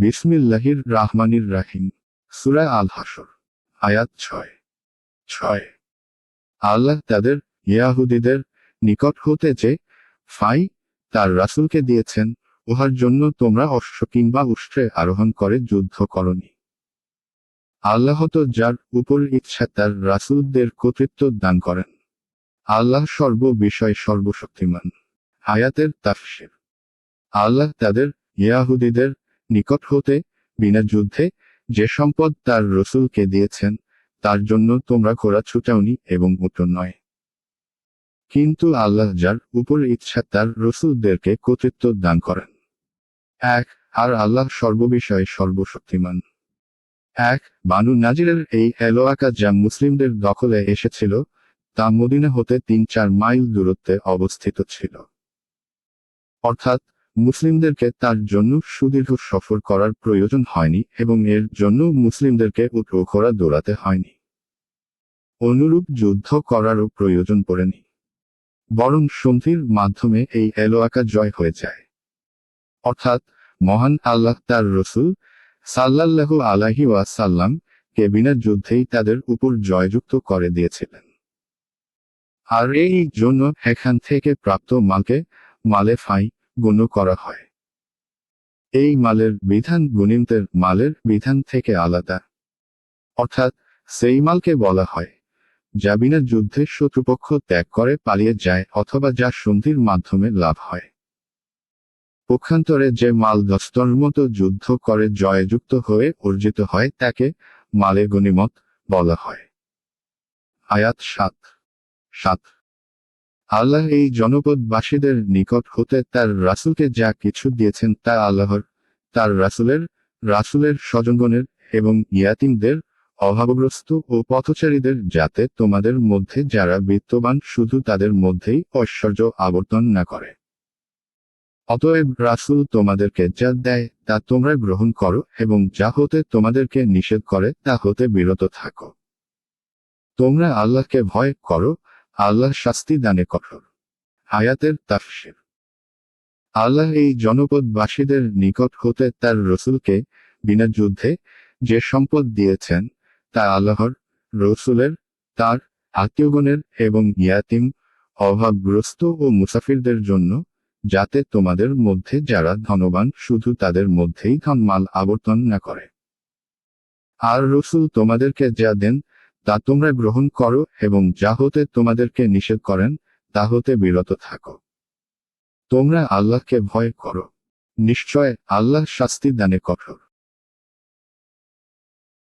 বিসমিল্লাহির রাহমানির রাহিম। সুরা আল হাসর আয়াত ছয়। ছয়। আল্লাহ তাদের ইয়াহুদিদের নিকট হতে যে ফাই তার রাসূলকে দিয়েছেন, উহার জন্য তোমরা অশ্ব কিংবা উষ্ট্রে আরোহণ করে যুদ্ধ করনি। আল্লাহ তো যার উপর ইচ্ছা তার রাসূলদের কর্তৃত্ব দান করেন। আল্লাহ সর্ব বিষয় সর্বশক্তিমান। আয়াতের তাফসির। আল্লাহ তাদের ইয়াহুদিদের নিকট হতে, বিনা যুদ্ধে, যে সম্পদ তার রসুলকে দিয়েছেন, তার জন্য তোমরা ঘোড়া ছুটাওনি এবং উটো নয়। কিন্তু আল্লাহ যার উপর ইচ্ছা তার রসুলদেরকে কর্তৃত্ব দান করেন। এক, আর আল্লাহ সর্ববিষয়ে সর্বশক্তিমান। এক, বানু নাজিরের এই এলোয়াকা যা মুসলিমদের দখলে এসেছিল, তা মদিনা হতে তিন চার মাইল দূরত্বে অবস্থিত ছিল। অর্থাৎ মুসলিমদেরকে তার জন্য সুদীর্ঘ সফর করার প্রয়োজন হয়নি এবং এর জন্য মুসলিমদেরকে উট ও দৌড়াতে হয়নি। অনুরূপ যুদ্ধ করারও প্রয়োজন পড়েনি। বরং সন্ধির মাধ্যমে এই এলোয়াকা জয় হয়ে যায়। অর্থাৎ মহান আল্লাহ তার রসুল সাল্লাল্লাহু আলাহি ওয়াসাল্লাম কে বিনা যুদ্ধেই তাদের উপর জয়যুক্ত করে দিয়েছিলেন। আর এই জন্য এখান থেকে প্রাপ্ত মালকে মালে ফাই গণ্য করা হয়। এই মালের বিধান গুণিমতের মালের বিধান থেকে আলাদা। অর্থাৎ, সেই মালকে বলা হয়, যা বিনা যুদ্ধে শত্রুপক্ষ ত্যাগ করে পালিয়ে যায় অথবা যা সন্ধির মাধ্যমে লাভ হয়। পক্ষান্তরে যে মাল দস্তর মতো যুদ্ধ করে জয়যুক্ত হয়ে অর্জিত হয়, তাকে মালে গণিমত বলা হয়। আয়াত সাত। সাত। আল্লাহ এই জনপদবাসীদের নিকট হতে তার রাসূলকে যা কিছু দিয়েছেন তা আল্লাহর, তার রাসূলের রাসূলের স্বজনগণের এবং ইয়াতিমদের অভাবগ্রস্ত ও পথচারীদের যাতে তোমাদের মধ্যে যারা বিত্তবান শুধু তাদের মধ্যেই ঐশ্বর্য আবর্তন না করে। অতএব রাসূল তোমাদেরকে যা দেয় তা তোমরা গ্রহণ করো এবং যা হতে তোমাদেরকে নিষেধ করে তা হতে বিরত থাকো। তোমরা আল্লাহকে ভয় করো আল্লাহ শাস্তি দানে কঠোর। আয়াতের তাফসির। আল্লাহ এই জনপদবাসীদের নিকট হতে তার রসুলকে বিনা যুদ্ধে যে সম্পদ দিয়েছেন, তা আল্লাহর রসুলের, তার আত্মীয়গণের এবং ইয়াতিম, অভাবগ্রস্ত ও মুসাফিরদের জন্য, যাতে তোমাদের মধ্যে যারা ধনবান শুধু তাদের মধ্যেই ধনমাল আবর্তন না করে। আর রসুল তোমাদেরকে যা দেন তা তোমরা গ্রহণ করো এবং যা হতে তোমাদেরকে নিষেধ করেন, তা হতে বিরত থাকো। তোমরা আল্লাহকে ভয় করো। নিশ্চয় আল্লাহ শাস্তি দানে কঠোর।